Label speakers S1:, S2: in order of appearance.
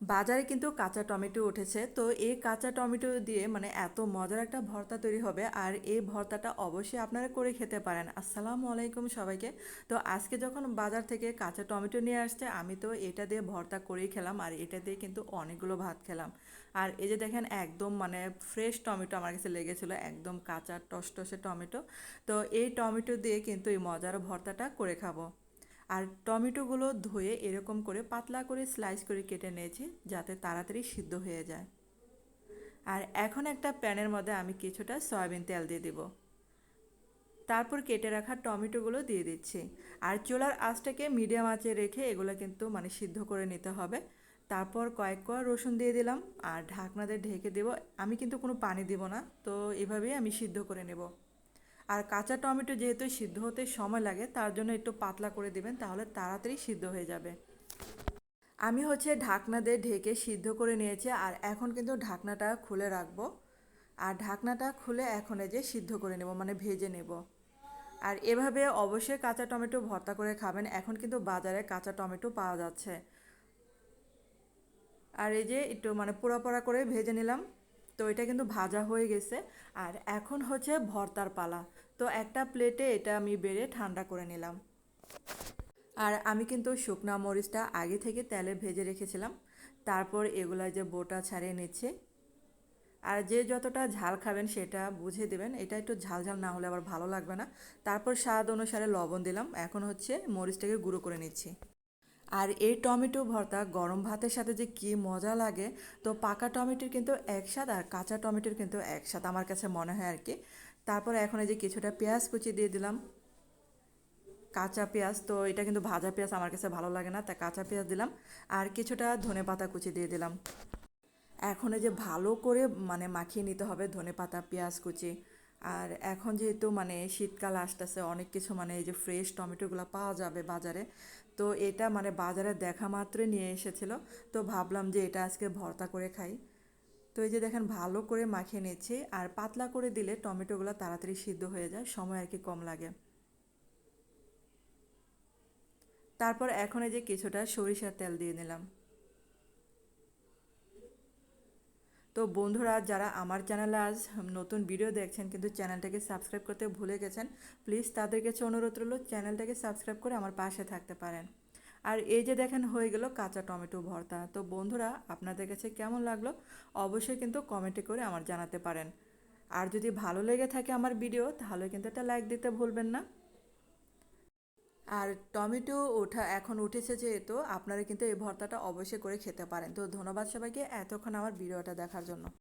S1: বাজারে কিন্তু কাঁচা টমেটো উঠেছে। তো এই কাঁচা টমেটো দিয়ে মানে এত মজার একটা ভর্তা তৈরি হবে। আর এই ভর্তাটা অবশ্যই আপনারা করে খেতে পারেন। আসসালামু আলাইকুম সবাইকে। তো আজকে যখন বাজার থেকে কাঁচা টমেটো নিয়ে আসছে, আমি তো এটা দিয়ে ভর্তা করেই খেলাম। আর এটা দিয়ে কিন্তু অনেকগুলো ভাত খেলাম। আর এই যে দেখেন, একদম মানে ফ্রেশ টমেটো আমার কাছে লেগেছিলো। একদম কাঁচা টসটসে টমেটো। তো এই টমেটো দিয়ে কিন্তু এই মজার ভর্তাটা করে খাব। আর টমেটোগুলো ধুয়ে এরকম করে পাতলা করে স্লাইস করে কেটে নিয়েছি যাতে তাড়াতাড়ি সিদ্ধ হয়ে যায়। আর এখন একটা প্যানের মধ্যে আমি কিছুটা সয়াবিন তেল দিয়ে দিব। তারপর কেটে রাখা টমেটোগুলো দিয়ে দিচ্ছি। আর চুলার আঁচটাকে মিডিয়াম আঁচে রেখে এগুলো কিন্তু মানে সিদ্ধ করে নিতে হবে। তারপর কয়েক কোয়া রসুন দিয়ে দিলাম। আর ঢাকনা দিয়ে ঢেকে দেবো। আমি কিন্তু কোনো পানি দেব না। তো এভাবেই আমি সিদ্ধ করে নেব। আর কাঁচা টমেটো যেহেতু সিদ্ধ হতে সময় লাগে, তার জন্য একটু পাতলা করে দিবেন, তাহলে তাড়াতাড়ি সিদ্ধ হয়ে যাবে। আমি হচ্ছে ঢাকনা দিয়ে ঢেকে সিদ্ধ করে নিয়েছি, আর এখন কিন্তু ঢাকনাটা খুলে রাখব। আর ঢাকনাটা খুলে এখন যে সিদ্ধ করে নেব মানে ভেজে নেব। আর এভাবে অবশ্যই কাঁচা টমেটো ভর্তা করে খাবেন, এখন কিন্তু বাজারে কাঁচা টমেটো পাওয়া যাচ্ছে। আর এই যে একটু মানে পোড়া পোড়া করে ভেজে নিলাম। তো এটা কিন্তু ভাজা হয়ে গেছে। আর এখন হচ্ছে ভর্তার পালা। তো একটা প্লেটে এটা আমি বেড়ে ঠান্ডা করে নিলাম। আর আমি কিন্তু শুকনা মরিচটা আগে থেকে তেলে ভেজে রেখেছিলাম। তারপর এগুলা যে বোটা ছাড়িয়ে নিচ্ছে। আর যে যতটা ঝাল খাবেন সেটা বুঝে দেবেন। এটা একটু ঝাল ঝাল না হলে আবার ভালো লাগবে না। তারপর স্বাদ অনুসারে লবণ দিলাম। এখন হচ্ছে মরিচটাকে গুঁড়ো করে নিচ্ছি। আর এই টমেটো ভর্তা গরম ভাতের সাথে যে কি মজা লাগে, তো পাকা টমেটোর কিন্তু এক স্বাদ আর কাঁচা টমেটোর কিন্তু এক স্বাদ আমার কাছে মনে হয় আর কি। তারপর এখন এই যে কিছুটা পেঁয়াজ কুচি দিয়ে দিলাম। কাঁচা পেঁয়াজ, তো এটা কিন্তু ভাজা পেঁয়াজ আমার কাছে ভালো লাগে না তাই কাঁচা পেঁয়াজ দিলাম আর কিছুটা ধনে পাতা কুচি দিয়ে দিলাম। এখন যে ভালো করে মানে মাখিয়ে নিতে হবে ধনে পাতা, পেঁয়াজ কুচি। আর এখন যেহেতু মানে শীতকাল আসতেছে, অনেক কিছু মানে এই যে ফ্রেশ টমেটোগুলো পাওয়া যাবে বাজারে। তো এটা মানে বাজারে দেখা মাত্রই নিয়ে এসেছিল। তো ভাবলাম যে এটা আজকে ভর্তা করে খাই। তো এই যে দেখেন ভালো করে মাখিয়ে নিচ্ছি আর পাতলা করে দিলে টমেটোগুলো তাড়াতাড়ি সিদ্ধ হয়ে যায়, সময় আর কি কম লাগে। তারপর এখন এই যে কিছুটা সরিষার তেল দিয়ে নিলাম। তো বন্ধুরা, যারা আমার চ্যানেলে আজ নতুন ভিডিও দেখছেন কিন্তু চ্যানেলটাকে সাবস্ক্রাইব করতে ভুলে গেছেন প্লিজ তাদের কাছে অনুরোধ রইল চ্যানেলটাকে সাবস্ক্রাইব করে আমার পাশে থাকতে পারেন। আর এই যে দেখেন, হয়ে গেল কাঁচা টমেটো ভর্তা। তো বন্ধুরা, আপনাদের কাছে কেমন লাগল অবশ্যই কিন্তু কমেন্টে করে আমার জানাতে পারেন। আর যদি ভালো লেগে থাকে আমার ভিডিও তাহলে কিন্তু একটা লাইক দিতে ভুলবেন না। আর টমেটো ওঠা, এখন উঠেছে যেহেতু, আপনারা কিন্তু এই ভর্তাটা অবশ্যই করে খেতে পারেন। তো ধন্যবাদ সবাইকে, এতক্ষণ আমার ভিডিওটা দেখার জন্য।